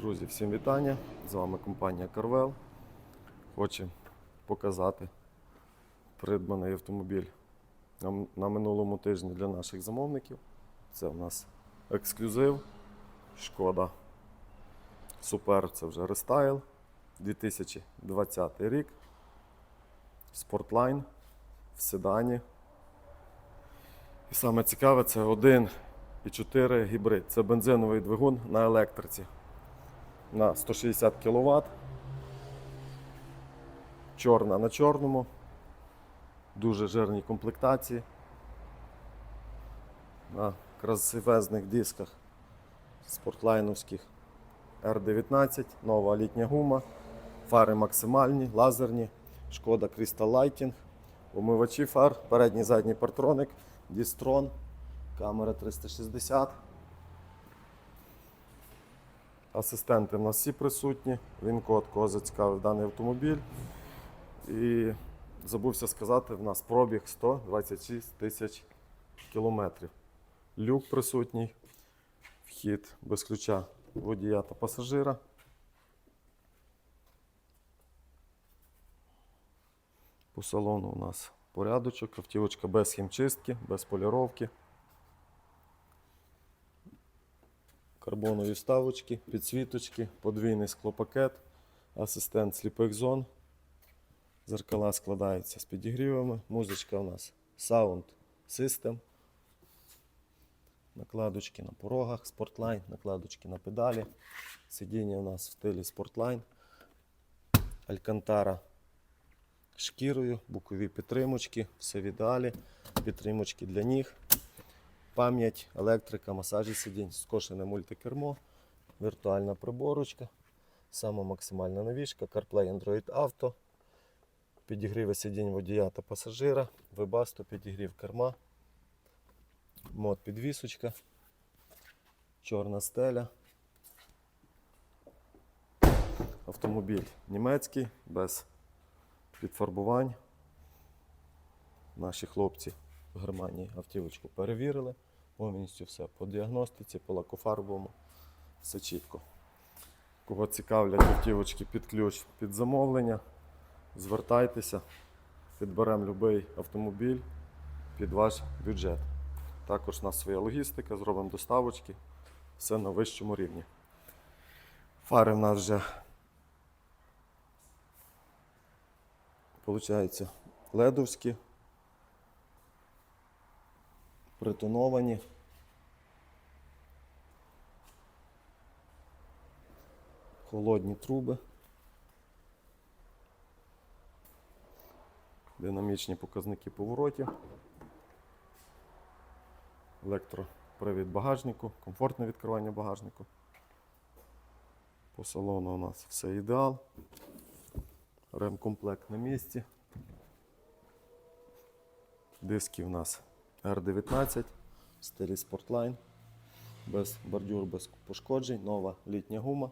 Друзі, всім вітання! З вами компанія Carvel. Хочу показати придбаний автомобіль на, минулому тижні для наших замовників. Це у нас ексклюзив. Шкода Супер, це вже рестайл. 2020 рік. Спортлайн в седані. І саме цікаве це 1,4 гібрид. Це бензиновий двигун на електриці на 160 кВт. Чорна на чорному. Дуже жирні комплектації. На красивезних дисках спортлайновських R19, нова літня гума, фари максимальні, лазерні, шкода Crystal Lighting, умивачі фар, передній задній партроник, Дістрон, камера 360. Асистенти в нас всі присутні. Він код, кого зацікавив даний автомобіль. І забувся сказати, в нас пробіг 126 тисяч кілометрів. Люк присутній, вхід без ключа водія та пасажира. По салону у нас порядочок, автівочка без хімчистки, без поліровки. Карбонові вставочки, підсвіточки, подвійний склопакет, асистент сліпих зон. Зеркала складаються з підігрівами. Музичка у нас Sound System. Накладочки на порогах, Sportline, накладочки на педалі. Сидіння у нас в стилі Sportline. Алькантара шкірою, бокові підтримочки, все в ідеалі, підтримочки для ніг пам'ять, електрика, масажі сидінь, скошене мультикермо, віртуальна приборочка, сама максимальна навішка, CarPlay Android Auto, підігріви сидінь водія та пасажира, вебасто, підігрів керма, мод підвісочка, чорна стеля. Автомобіль німецький, без підфарбувань. Наші хлопці в автівочку перевірили. Повністю все по діагностиці, по лакофарбовому. Все чітко. Кого цікавлять автівочки під ключ, під замовлення, звертайтеся, підберемо будь-який автомобіль під ваш бюджет. Також у нас своя логістика, зробимо доставочки, все на вищому рівні. Фари в нас вже виходить ледовські, притоновані. Холодні труби. Динамічні показники поворотів. Електропривід багажнику, комфортне відкривання багажнику. По салону у нас все ідеал. Ремкомплект на місці. Диски у нас R19, в стилі Sportline, без бордюр, без пошкоджень, нова літня гума.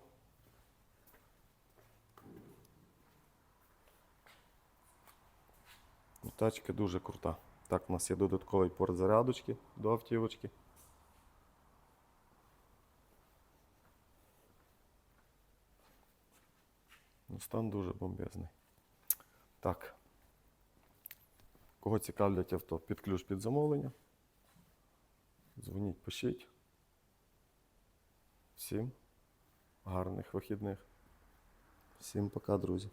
Тачка дуже крута. Так, у нас є додатковий порт зарядочки до автівочки. Ну, стан дуже бомбезний. Так. Кого цікавлять авто, під ключ під замовлення. Дзвоніть, пишіть. Всім гарних вихідних. Всім пока, друзі.